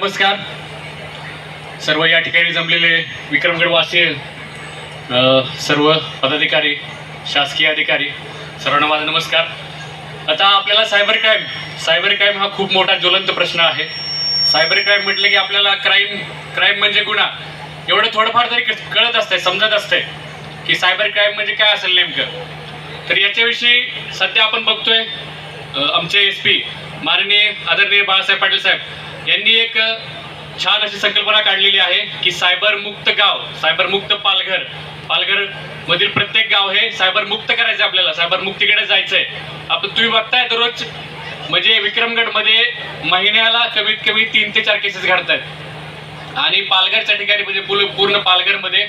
नमस्कार. सर्व या ठिकाणी जमलेले विक्रमगड वासी सर्व पदाधिकारी शासकीय अधिकारी सर्वांना माझा नमस्कार. आता आपल्याला सायबर क्राईम सायबर क्राईम हा खूप मोठा ज्वलंत प्रश्न आहे. सायबर क्राईम म्हटलं की आपल्याला क्राईम क्राईम म्हणजे गुन्हा. एवढं थोडंफार तरी कळत असतंय समजत असतंय की सायबर क्राईम म्हणजे काय असेल नेमकं. तर याच्याविषयी सध्या आपण बघतोय आमचे एस पी माननीय आदरणीय बाळासाहेब पाटील साहेब. यांनी एक छान अशी संकल्पना काढलेली आहे की सायबर मुक्त गाव सायबर मुक्त पालघर. पालघर मधील प्रत्येक गाव हे सायबर मुक्त करायचं आपल्याला सायबर मुक्तीकडे जायचंय. आपण तुम्ही बघताय दररोज म्हणजे विक्रमगडमध्ये महिन्याला कमीत कमी तीन ते चार केसेस घडतात आणि पालघरच्या ठिकाणी म्हणजे पूर्ण पूर्ण पालघरमध्ये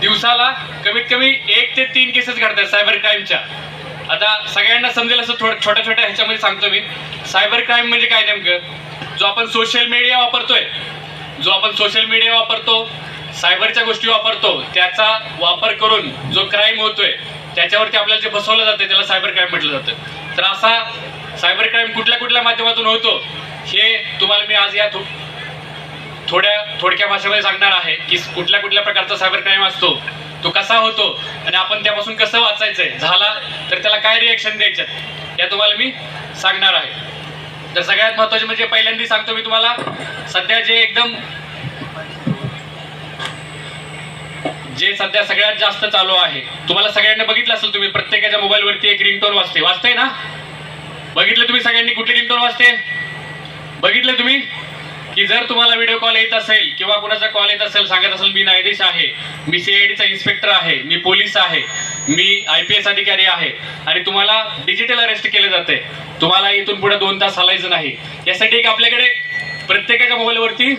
दिवसाला कमीत कमी एक ते तीन केसेस घडतात सायबर क्राईमच्या आता सगळ्यांना समजेल असं थोडं छोट्या छोट्या ह्याच्यामध्ये सांगतो मी. सायबर क्राईम म्हणजे काय नेमकं? जो आपण सोशल मीडिया वापरतोय जो आपण सोशल मीडिया वापरतो सायबरच्या गोष्टी वापरतो त्याचा वापर करून जो क्राईम होतोय त्याच्यावरती आपल्याला जे बसवलं जातं त्याला सायबर क्राईम म्हटलं जातं. तर असा सायबर क्राईम कुठल्या कुठल्या माध्यमातून होतो हे तुम्हाला मी आज या थो- थोड्या थोडक्या भाषेमध्ये सांगणार आहे की कुठल्या कुठल्या प्रकारचा सायबर क्राईम असतो तो कसा होतो आणि आपण त्यापासून कसं वाचायचंय झाला तर त्याला काय रिॲक्शन द्यायच्यात या तुम्हाला मी सांगणार आहे. तर सगळ्यात महत्त्वाचे म्हणजे पहिल्यांदा सांगतो मी तुम्हाला सध्या जे एकदम जे सध्या सगळ्यात जास्त चालू आहे तुम्हाला सगळ्यांना बघितलं असेल तुम्ही प्रत्येकाच्या मोबाईलवरती एक रिंगटोन वाजते. वाजते ना? बघितलं तुम्ही सगळ्यांनी कुठली रिंगटोन वाजते? बघितलं तुम्ही? की जर तुम्हाला व्हिडिओ कॉल येत असेल किंवा कुणाचा कॉल येत असेल सांगत असेल मी न्यायाधीश आहे मी सीआयडीचा इन्स्पेक्टर आहे मी पोलीस आहे मी आय पी एस अधिकारी आहे आणि तुम्हाला डिजिटल अरेस्ट केले जाते तुम्हाला इथून पुढे दोन तास हलायचं नाही. यासाठी एक आपल्याकडे प्रत्येकाच्या मोबाईलवरती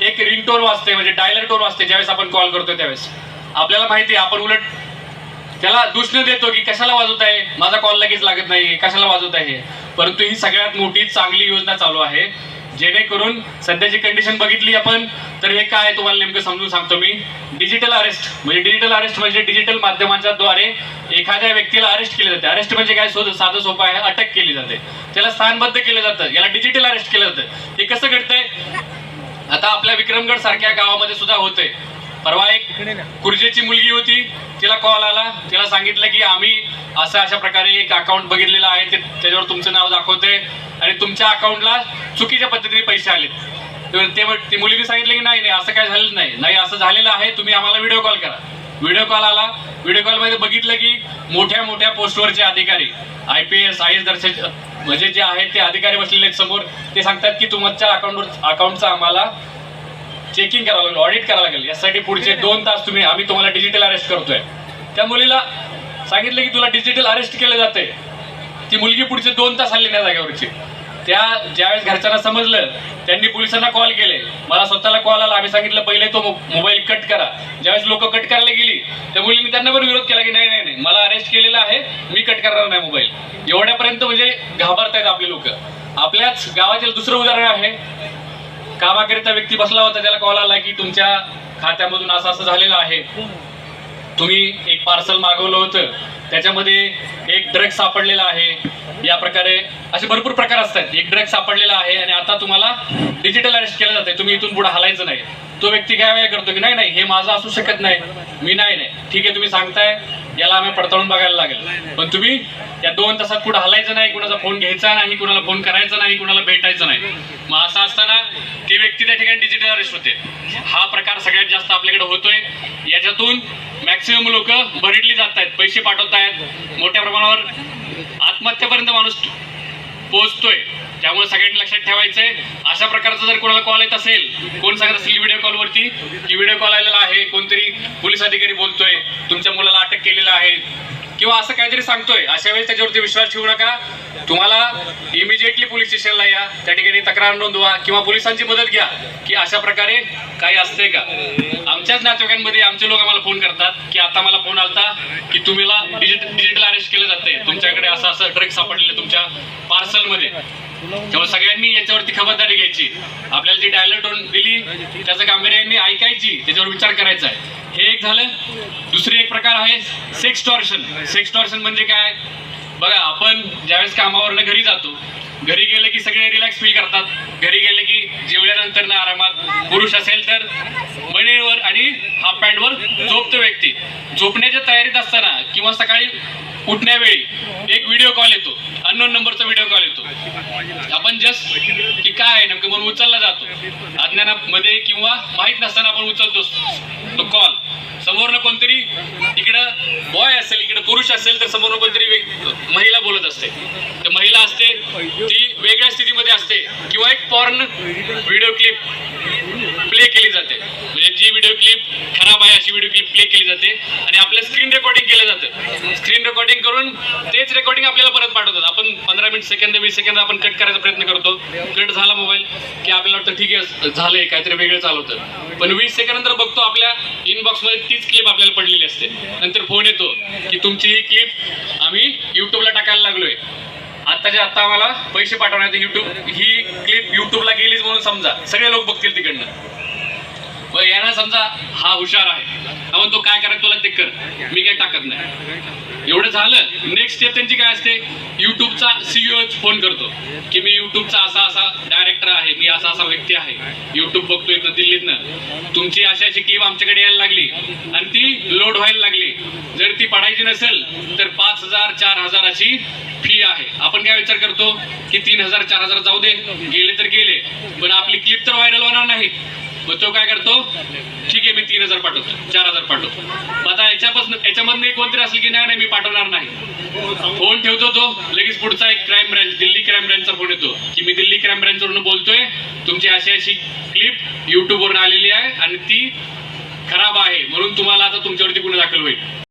एक रिंगटोन वाजते म्हणजे डायलर टोन वाजते ज्यावेळेस आपण कॉल करतो त्यावेळेस. आपल्याला माहिती आहे आपण उलट त्याला दूषण देतो की कशाला वाजवत आहे? माझा कॉल लगेच लागत नाही कशाला वाजवत आहे? परंतु ही सगळ्यात मोठी चांगली योजना चालू आहे. जेणेकरून सध्याची कंडिशन बघितली आपण तर हे काय तुम्हाला नेमकं समजून सांगतो मी. डिजिटल अरेस्ट म्हणजे डिजिटल अरेस्ट म्हणजे डिजिटल माध्यमांच्या द्वारे एखाद्या व्यक्तीला अरेस्ट केले जाते. अरेस्ट म्हणजे काय? शोध साधं सोपं आहे अटक केली जाते. त्याला स्थानबद्ध केलं जातं. याला डिजिटल अरेस्ट केलं जातं. हे कसं घडतंय? आता आपल्या विक्रमगड सारख्या गावामध्ये सुद्धा होतंय. परवा एक कुर्जेची मुलगी होती तिला कॉल आला. तिला सांगितलं की आम्ही असं अशा प्रकारे एक अकाउंट बघितलेलं आहे ते त्याच्यावर तुमचं नाव दाखवते आणि तुमच्या अकाउंटला चुकीच्या पद्धतीने पैसे ते ती मुलीने सांगितलं की नाही नाही असं काय झालेलं नाही. नाही असं झालेलं आहे तुम्ही आम्हाला व्हिडिओ कॉल करा. व्हिडिओ कॉल आला. व्हिडिओ कॉलमध्ये बघितलं की मोठ्या मोठ्या पोस्टवरचे अधिकारी I P S I S दर्शक म्हणजे जे आहेत ते अधिकारी बसलेले आहेत समोर. ते सांगतात की तुमच्या अकाउंटवर अकाउंटचा आम्हाला चेकिंग करावं लागेल ऑडिट करावं लागेल. यासाठी पुढचे दोन तास तुम्ही आम्ही तुम्हाला डिजिटल अरेस्ट करतोय. त्या मुलीला सांगितलं की तुला डिजिटल अरेस्ट केलं जाते ती मुलगी पुढचे दोन तास हल्ली त्या जागेवरची. त्या ज्यावेळेस घरच्यांना समजलं त्यांनी पोलिसांना कॉल केले. मला स्वतःला कॉल आला. आम्ही सांगितलं पहिले तो मोबाईल कट करा. ज्यावेळेस लोक कट करायला गेली त्या मुलींनी त्यांना पण विरोध केला की नाही नाही नाही. मला अरेस्ट केलेला आहे. मी कट करणार नाही मोबाईल एवढ्यापर्यंत म्हणजे घाबरतायत आपले लोक. आपल्याच गावातील दुसरं उदाहरण आहे. कामाकरिता व्यक्ती बसला होता त्याला कॉल आला की तुमच्या खात्यामधून असं असं झालेलं आहे. तुम्ही एक पार्सल मागवलं होतं. त्याच्यामध्ये एक ड्रग सापडलेला आहे. या प्रकारे असे भरपूर प्रकार असतात. एक ड्रग सापडलेला आहे आणि आता तुम्हाला डिजिटल अरेस्ट केलं जाते तुम्ही इथून पुढे हलायचं नाही. तो व्यक्ती काय वेळ करतो की नाही नाही हे माझं असू शकत नाही. मी नाही नाही. ठीक आहे तुम्ही सांगताय. याला आम्ही पडताळून बघायला लागेल. पण तुम्ही या दोन तासात पुढे हलायचं नाही कुणाचा फोन घ्यायचा नाही कुणाला फोन करायचा नाही कुणाला भेटायचं नाही. मग असं असताना ती व्यक्ती त्या ठिकाणी डिजिटल अरेस्ट होते. हा प्रकार सगळ्यात जास्त आपल्याकडे होतोय. याच्यातून मॅक्सिमम लोक भरडली जात आहेत पैसे पाठवत आहेत मोठ्या प्रमाणावर आत्महत्येपर्यंत माणूस पोहोचतोय. त्यामुळे सगळ्यांनी लक्षात ठेवायचंय. अशा प्रकारचा जर कोणाला कॉल येत असेल कोण सांगत असेल व्हिडिओ कॉलवरती की व्हिडिओ कॉल आलेला आहे कोणतरी पोलीस अधिकारी बोलतोय तुमच्या मुलाला अटक केलेलं आहे किंवा असं काहीतरी सांगतोय अशा वेळेस त्याच्यावरती विश्वास ठेवू नका. तुम्हाला इमिजिएटली पोलीस स्टेशनला या त्या ठिकाणी तक्रार नोंदवा किंवा पोलिसांची मदत घ्या की अशा प्रकारे काही असते का. आमच्याच नातेवाईकांमध्ये आमचे लोक आम्हाला फोन करतात की आता मला फोन आलता की तुम्हाला डिजिटल डिजिटल अरेस्ट केलं जाते तुमच्याकडे असं असं ड्रग सापडलेलं तुमच्या पार्सलमध्ये तेव्हा सगळ्यांनी याच्यावरती खबरदारी घ्यायची. आपल्याला जी डायलर टोन दिली त्याचं गांभीर्याने ऐकायची त्याच्यावर विचार करायचा आहे. हे एक झालं. दुसरी एक प्रकार आहे सेक्स टॉर्शन सेक्स टॉर्शन म्हणजे काय? बघा आपण ज्यावेळेस कामावरनं घरी जातो घरी गेलं की सगळे रिलॅक्स फील करतात. घरी गेले जेवल्यानंतर ना आरामात पुरुष असेल तर मणीवर आणि हाफ पॅन्टवर झोपतो व्यक्ती. झोपण्याच्या तयारीत असताना किंवा सकाळी उठण्यावेळी एक व्हिडिओ कॉल येतो. अननोन नंबरचा व्हिडिओ कॉल येतो. आपण जस्ट की काय आहे नेमकं म्हणून उचलला जातो. अज्ञानामध्ये किंवा माहीत नसताना आपण उचलतो तो कॉल समोरनं कोणतरी इकडं बॉय असेल पुरुष असेल तर समोर कोणतरी महिला बोलत असते. तर महिला असते ती वेगळ्या स्थितीमध्ये असते. किंवा एक पॉर्न व्हिडिओ क्लिप प्ले केली जाते. म्हणजे जी व्हिडिओ क्लिप खराब आहे अशी व्हिडिओ क्लिप प्ले केली जाते आणि आपलं स्क्रीन रेकॉर्डिंग केलं जातं. स्क्रीन रेकॉर्डिंग करून तेच रेकॉर्डिंग आपल्याला परत पाठवतात. आपण पंधरा मिनिट सेकंद वीस सेकंद आपण कट करायचा प्रयत्न करतो. कट झाला मोबाईल की आपल्याला वाटतं ठीक आहे झालंय काहीतरी वेगळं चालवतं पण वीस सेकंद नंतर बघतो आपल्या इनबॉक्समध्ये तीच क्लिप आपल्याला पडलेली असते. नंतर फोन येतो की तुमची ही क्लिप आम्ही युट्यूबला टाकायला लागलोय. आत्ताच्या आत्ता आम्हाला पैसे पाठवण्यात युट्यूब ही क्लिप युट्यूबला गेलीच म्हणून समजा. सगळे लोक बघतील तिकडनं. व यांना समजा हा हुशार आहे. हा म्हणतो काय करायचं तुला ते कर. मी काय टाकत नाही. एवढं झालं नेक्स्ट स्टेप त्यांची काय असते? युट्यूबचा सीईओ फोन करतो. की मी युट्यूबचा असा असा डायरेक्टर आहे मी असा असा व्यक्ती आहे. युट्यूब बघतोय इथं दिल्लीतनं. तुमची अशी अशी टीम आमच्याकडे यायला लागली. आणि ती लोड व्हायला लागली. जर ती पडायची नसेल तर पाच हजार चार हजार अशी फी आहे. आपण काय विचार करतो? की तीन हजार चार हजार जाऊ दे. गेले तर गेले. पण आपली क्लिप तर व्हायरल होणार नाही. मग तो काय करतो? ठीक आहे मी तीन हजार पाठवतो चार हजार पाठवतो. मग आता याच्यापासून याच्यामधनं एक कोणतरी असेल की नाही नाही मी पाठवणार नाही. फोन ठेवतो तो लगेच पुढचा एक क्राईम ब्रँच दिल्ली क्राईम ब्रँचचा फोन येतो. की मी दिल्ली क्राईम ब्रँचवरून बोलतोय तुमची अशी अशी क्लिप युट्यूबवरून आलेली आहे आणि ती खराब आहे म्हणून तुम्हाला आता तुमच्यावरती गुन्हा दाखल होईल.